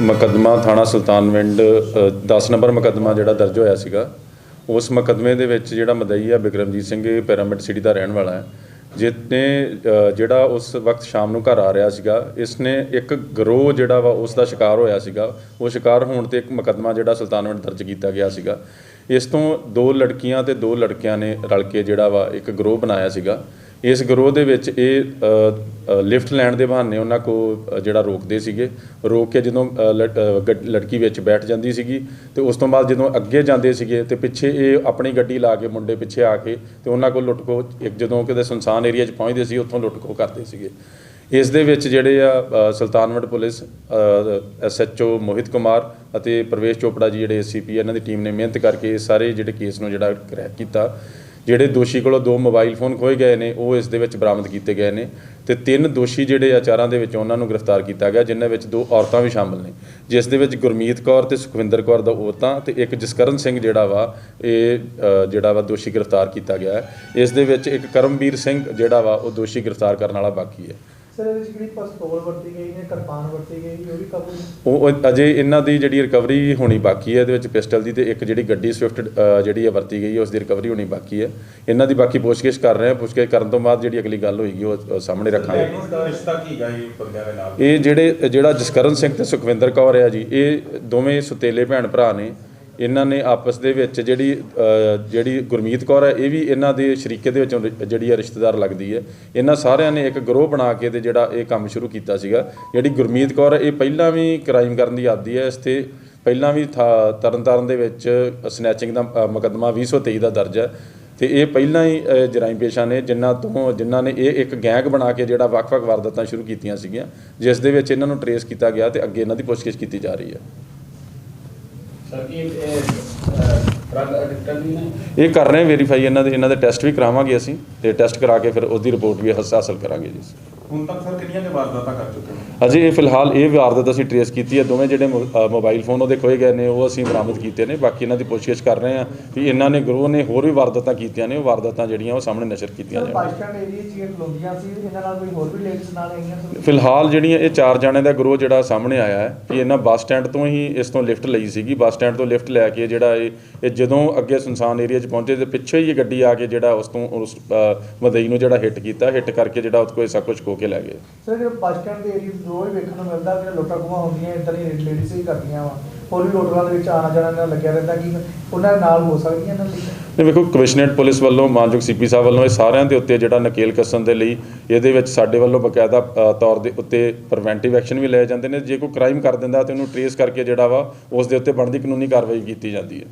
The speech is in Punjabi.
ਮੁਕੱਦਮਾ ਥਾਣਾ ਸੁਲਤਾਨਵਿੰਡ 10 ਨੰਬਰ ਮੁਕੱਦਮਾ ਜਿਹੜਾ ਦਰਜ ਹੋਇਆ ਸੀਗਾ, ਉਸ ਮੁਕੱਦਮੇ ਦੇ ਵਿੱਚ ਜਿਹੜਾ ਮਦਈ ਆ ਬਿਕਰਮਜੀਤ ਸਿੰਘ, ਇਹ ਪਿਰਾਮਿਡ ਸਿਟੀ ਦਾ ਰਹਿਣ ਵਾਲਾ ਹੈ। ਜਿਸਨੇ ਜਿਹੜਾ ਉਸ ਵਕਤ ਸ਼ਾਮ ਨੂੰ ਘਰ ਆ ਰਿਹਾ ਸੀਗਾ, ਇਸਨੇ ਇੱਕ ਗਰੋਹ ਜਿਹੜਾ ਵਾ ਉਸ ਦਾ ਸ਼ਿਕਾਰ ਹੋਇਆ ਸੀਗਾ। ਉਹ ਸ਼ਿਕਾਰ ਹੋਣ ਤੇ ਇੱਕ ਮੁਕੱਦਮਾ ਜਿਹੜਾ ਸੁਲਤਾਨਵਿੰਡ ਦਰਜ ਕੀਤਾ ਗਿਆ ਸੀਗਾ। ਇਸ ਤੋਂ ਦੋ ਲੜਕੀਆਂ ਤੇ ਦੋ ਲੜਕਿਆਂ ਨੇ ਰਲ ਕੇ ਜਿਹੜਾ ਵਾ ਇੱਕ ਗਰੋਹ ਬਣਾਇਆ ਸੀਗਾ। ਇਸ ਗਰੋਹ ਦੇ ਵਿੱਚ ਇਹ ਲਿਫਟ ਲੈਣ ਦੇ ਬਹਾਨੇ ਉਹਨਾਂ ਕੋ ਜਿਹੜਾ ਰੋਕਦੇ ਸੀਗੇ। ਰੋਕ ਕੇ ਜਦੋਂ ਅ, ਲੜਕੀ ਵਿੱਚ ਬੈਠ ਜਾਂਦੀ ਸੀਗੀ ਤੇ ਉਸ ਤੋਂ ਬਾਅਦ ਜਦੋਂ ਅੱਗੇ ਜਾਂਦੇ ਸੀਗੇ ਤੇ ਪਿੱਛੇ ਇਹ ਆਪਣੀ ਗੱਡੀ ਲਾ ਕੇ ਮੁੰਡੇ ਪਿੱਛੇ ਆ ਕੇ ਤੇ ਉਹਨਾਂ ਕੋਲ ਲੁੱਟ ਖੋ ਇੱਕ ਜਦੋਂ ਕਿਤੇ ਸੁਨਸਾਨ ਏਰੀਆ 'ਚ ਪਹੁੰਚਦੇ ਸੀ ਉੱਥੋਂ ਲੁੱਟ ਖੋ ਕਰਦੇ ਸੀਗੇ। ਇਸ ਦੇ ਵਿੱਚ ਜਿਹੜੇ ਆ ਅ, ਸੁਲਤਾਨਵਿੰਡ ਪੁਲਿਸ ਐਸਐਚਓ ਮੋਹਿਤ ਕੁਮਾਰ ਅਤੇ ਪ੍ਰਵੇਸ਼ ਚੋਪੜਾ ਜੀ ਜਿਹੜੇ ਐਸਸੀਪੀ ਇਹਨਾਂ ਦੀ ਟੀਮ ਨੇ ਮਿਹਨਤ ਕਰਕੇ ਇਹ ਸਾਰੇ ਜਿਹੜੇ ਕੇਸ ਨੂੰ ਜਿਹੜਾ ਕਰੈਕ ਕੀਤਾ। ਜਿਹੜੇ ਦੋਸ਼ੀ ਕੋਲੋਂ ਦੋ ਮੋਬਾਈਲ ਫੋਨ ਖੋਏ ਗਏ ਨੇ ਉਹ ਇਸ ਦੇ ਵਿੱਚ ਬਰਾਮਦ ਕੀਤੇ ਗਏ ਨੇ ਤੇ ਤਿੰਨ ਦੋਸ਼ੀ ਜਿਹੜੇ ਆਚਾਰਾਂ ਦੇ ਵਿੱਚ ਉਹਨਾਂ ਨੂੰ ਗ੍ਰਿਫਤਾਰ ਕੀਤਾ ਗਿਆ ਜਿਨ੍ਹਾਂ ਵਿੱਚ ਦੋ ਔਰਤਾਂ ਵੀ ਸ਼ਾਮਲ ਨੇ। ਜਿਸ ਦੇ ਵਿੱਚ ਗੁਰਮੀਤ ਕੌਰ ਤੇ ਸੁਖਵਿੰਦਰ ਕੌਰ ਦਾ ਔਰਤਾਂ ਤੇ ਇੱਕ ਜਸਕਰਨ ਸਿੰਘ ਜਿਹੜਾ ਵਾ ਇਹ ਜਿਹੜਾ ਵਾ ਦੋਸ਼ੀ ਗ੍ਰਿਫਤਾਰ ਕੀਤਾ ਗਿਆ। ਇਸ ਦੇ ਵਿੱਚ ਇੱਕ ਕਰਮਵੀਰ ਸਿੰਘ ਜਿਹੜਾ ਵਾ ਉਹ ਦੋਸ਼ੀ ਗ੍ਰਿਫਤਾਰ ਕਰਨ ਵਾਲਾ ਬਾਕੀ ਹੈ। ਸਰ ਇਹਦੇ ਵਿੱਚ ਜਿਹੜੀ ਪਿਸਤੌਲ ਵਰਤੀ ਗਈ ਹੈ ਕਿਰਪਾਨ ਵਰਤੀ ਗਈ ਉਹ ਵੀ ਕਾਬੂ ਨਹੀਂ? ਉਹ ਉਹ ਅਜੇ ਇਹਨਾਂ ਦੀ ਜਿਹੜੀ ਰਿਕਵਰੀ ਹੋਣੀ ਬਾਕੀ ਹੈ ਇਹਦੇ ਵਿੱਚ ਪਿਸਟਲ ਦੀ ਤੇ ਇੱਕ ਜਿਹੜੀ ਗੱਡੀ ਸਵਿਫਟ ਜਿਹੜੀ ਹੈ ਵਰਤੀ ਗਈ ਹੈ ਉਸ ਦੀ ਰਿਕਵਰੀ ਹੋਣੀ ਬਾਕੀ ਹੈ। ਇਹਨਾਂ ਦੀ ਬਾਕੀ ਪੁੱਛਗਿੱਛ ਕਰ ਰਹੇ ਹਾਂ ਪੁੱਛਗਿੱਛ ਕਰਨ ਤੋਂ ਬਾਅਦ ਜਿਹੜੀ ਅਗਲੀ ਗੱਲ ਹੋਏਗੀ ਉਹ ਸਾਹਮਣੇ ਰੱਖਾਂਗੇ। ਰਿਸ਼ਤਾ ਕੀ ਗਾ ਇਹ ਬੰਦਿਆਂ ਦੇ ਨਾਲ? ਇਹ ਜਿਹੜੇ ਜਿਹੜਾ ਜਸਕਰਨ ਸਿੰਘ ਤੇ ਸੁਖਵਿੰਦਰ ਕੌਰ ਆ ਜੀ ਇਹ ਦੋਵੇਂ ਸੁਤੇਲੇ ਭੈਣ ਭਰਾ ਨੇ। ਇਹਨਾਂ ਨੇ ਆਪਸ ਦੇ ਵਿੱਚ ਜਿਹੜੀ ਜਿਹੜੀ ਗੁਰਮੀਤ ਕੌਰ ਹੈ ਇਹ ਵੀ ਇਹਨਾਂ ਦੇ ਸ਼ਰੀਕੇ ਦੇ ਵਿੱਚੋਂ ਰਿ- ਜਿਹੜੀ ਹੈ ਰਿਸ਼ਤੇਦਾਰ ਲੱਗਦੀ ਹੈ। ਇਹਨਾਂ ਸਾਰਿਆਂ ਨੇ ਇੱਕ ਗਰੋਹ ਬਣਾ ਕੇ ਤੇ ਜਿਹੜਾ ਇਹ ਕੰਮ ਸ਼ੁਰੂ ਕੀਤਾ ਸੀਗਾ। ਜਿਹੜੀ ਗੁਰਮੀਤ ਕੌਰ ਇਹ ਪਹਿਲਾਂ ਵੀ ਕ੍ਰਾਈਮ ਕਰਨ ਦੀ ਆਦੀ ਹੈ। ਇਸ ਤੇ ਪਹਿਲਾਂ ਵੀ ਥਾ- ਤਰਨਤਾਰਨ ਦੇ ਵਿੱਚ ਸਨੈਚਿੰਗ ਦਾ ਅ, ਮੁਕੱਦਮਾ 2023 ਦਾ ਦਰਜ ਹੈ। ਤੇ ਇਹ ਪਹਿਲਾਂ ਹੀ ਜਰਾਇਮ ਜਰਾਈਮ ਪੇਸ਼ਾ ਨੇ ਜਿਨ੍ਹਾਂ ਤੋਂ ਜਿਨ੍ਹਾਂ ਨੇ ਇਹ ਇੱਕ ਗੈਂਗ ਬਣਾ ਕੇ ਜਿਹੜਾ ਵੱਖ-ਵੱਖ ਵਾਰਦਾਤਾਂ ਸ਼ੁਰੂ ਕੀਤੀਆਂ ਸੀਗੀਆਂ ਜਿਸ ਦੇ ਵਿੱਚ ਇਹਨਾਂ ਨੂੰ ਟਰੇਸ ਕੀਤਾ ਗਿਆ ਤੇ ਅੱਗੇ ਇਹਨਾਂ ਦੀ ਪੁੱਛਗਿੱਛ ਕੀਤੀ ਜਾ ਰਹੀ ਹੈ। ਇਹ ਕਰ ਰਹੇ ਵੈਰੀਫਾਈ ਇਹਨਾਂ ਦੇ ਇਹਨਾਂ ਦੇ ਟੈਸਟ ਵੀ ਕਰਾਵਾਂਗੇ ਅਸੀਂ ਤੇ ਟੈਸਟ ਕਰਾ ਕੇ ਫਿਰ ਉਹਦੀ ਰਿਪੋਰਟ ਵੀ ਹਾਸ- ਹਾਸਲ ਕਰਾਂਗੇ ਜੀ ਹੁਣ ਤੱਕ ਸਰ ਕਿੰਨੀਆਂ ਦੇ ਵਾਰਦਾਤਾਂ ਕਰ ਚੁੱਕੇ ਨੇ? ਅਜੇ ਇਹ ਫਿਲਹਾਲ ਇਹ ਵਾਰਦਾਤ ਅਸੀਂ ਟਰੇਸ ਕੀਤੀ ਹੈ। ਦੋਵੇਂ ਜਿਹੜੇ ਮੋਬਾਈਲ ਫੋਨ ਉਹਦੇ ਖੋਏ ਗਏ ਨੇ ਉਹ ਅਸੀਂ ਬਰਾਮਦ ਕੀਤੇ ਨੇ। ਬਾਕੀ ਇਹਨਾਂ ਦੀ ਪੁੱਛਗਿੱਛ ਕਰ ਰਹੇ ਹਾਂ ਵੀ ਇਹਨਾਂ ਨੇ ਗਰੋਹ ਨੇ ਹੋਰ ਵੀ ਵਾਰਦਾਤਾਂ ਕੀਤੀਆਂ ਨੇ। ਉਹ ਵਾਰਦਾਤਾਂ ਜਿਹੜੀਆਂ ਉਹ ਸਾਹਮਣੇ ਨਸ਼ਰ ਕੀਤੀਆਂ ਜਾਣ। ਸਟੈਂਡ ਏਰੀਆ 'ਚ ਇਹ ਖਲੋਂਦੀਆਂ ਸੀ ਇਹਨਾਂ ਨਾਲ ਕੋਈ ਹੋਰ ਵੀ ਲੇਡੀਜ਼ ਨਾਲ ਆਈਆਂ ਫਿਲਹਾਲ ਜਿਹੜੀਆਂ ਇਹ ਚਾਰ ਜਣਿਆਂ ਦਾ ਗਰੋਹ ਜਿਹੜਾ ਸਾਹਮਣੇ ਆਇਆ ਹੈ ਕਿ ਇਹਨਾਂ ਬੱਸ ਸਟੈਂਡ ਤੋਂ ਹੀ ਇਸ ਤੋਂ ਲਿਫਟ ਲਈ ਸੀਗੀ। ਬੱਸ ਸਟੈਂਡ ਤੋਂ ਲਿਫਟ ਲੈ ਕੇ ਜਿਹੜਾ ਇਹ ਇਹ ਜਦੋਂ ਅੱਗੇ ਸੁਨਸਾਨ ਏਰੀਆ 'ਚ ਪਹੁੰਚੇ ਤੇ ਪਿੱਛੇ ਹੀ ਇਹ ਗੱਡੀ ਆ ਕੇ ਜਿਹੜਾ ਉਸ ਤੋਂ ਉਸ ਮਦਈ ਨੂੰ ਜਿਹੜਾ ਹਿੱਟ ਕੀਤਾ। ਹਿੱਟ ਕਰਕੇ ਜਿਹੜਾ ਉਸ ਕੋਲ ਸਭ ਕੁਝ ਖੋ ਕੇ ਲੈ ਗਏ। ਸਰ ਇਹ ਬੱਸ ਸਟੈਂਡ ਦੇ ਏਰੀਆ ਰੋਜ਼ ਵੇਖਣ ਨੂੰ ਮਿਲਦਾ ਕਿ ਲੋਟਾ ਖੁਆ ਹੁੰਦੀਆਂ ਇਦਾਂ ਦੀ ਲੇਡੀਜ਼ ਹੀ ਕਰਦੀਆਂ ਵਾ। ਹੋਰ ਵੀ ਲੋਟਰਾਂ ਦੇ ਵਿੱਚ ਆਣਾ ਜਾਣਾ ਨਾਲ ਲੱਗਿਆ ਰਹਿੰਦਾ ਕਿ ਉਹਨਾਂ ਨਾਲ ਹੋ ਸਕਦੀਆਂ ਇਹਨਾਂ ਦੀ? ਤੇ ਵੇਖੋ ਕਮਿਸ਼ਨਰੇਟ ਪੁਲਿਸ ਵੱਲੋਂ ਮਾਨਯੋਗ ਸੀਪੀ ਸਾਹਿਬ ਵੱਲੋਂ ਇਹ ਸਾਰਿਆਂ ਦੇ ਉੱਤੇ ਜਿਹੜਾ ਨਕੇਲ ਕੱਸਣ ਦੇ ਲਈ ਇਹਦੇ ਵਿੱਚ ਸਾਡੇ ਵੱਲੋਂ ਬਕਾਇਦਾ ਅ, ਤੌਰ ਦੇ ਉੱਤੇ ਪ੍ਰੀਵੈਂਟਿਵ ਐਕਸ਼ਨ ਵੀ ਲਏ ਜਾਂਦੇ ਨੇ। ਜੇ ਕੋਈ ਕ੍ਰਾਈਮ ਕਰ ਦਿੰਦਾ ਤੇ ਉਹਨੂੰ ਟਰੇਸ ਕਰਕੇ ਜਿਹੜਾ ਵਾ ਉਸ ਦੇ ਉੱਤੇ ਬਣਦੀ ਕਾਨੂੰਨੀ ਕਾਰਵਾਈ ਕੀਤੀ ਜਾਂਦੀ ਹੈ।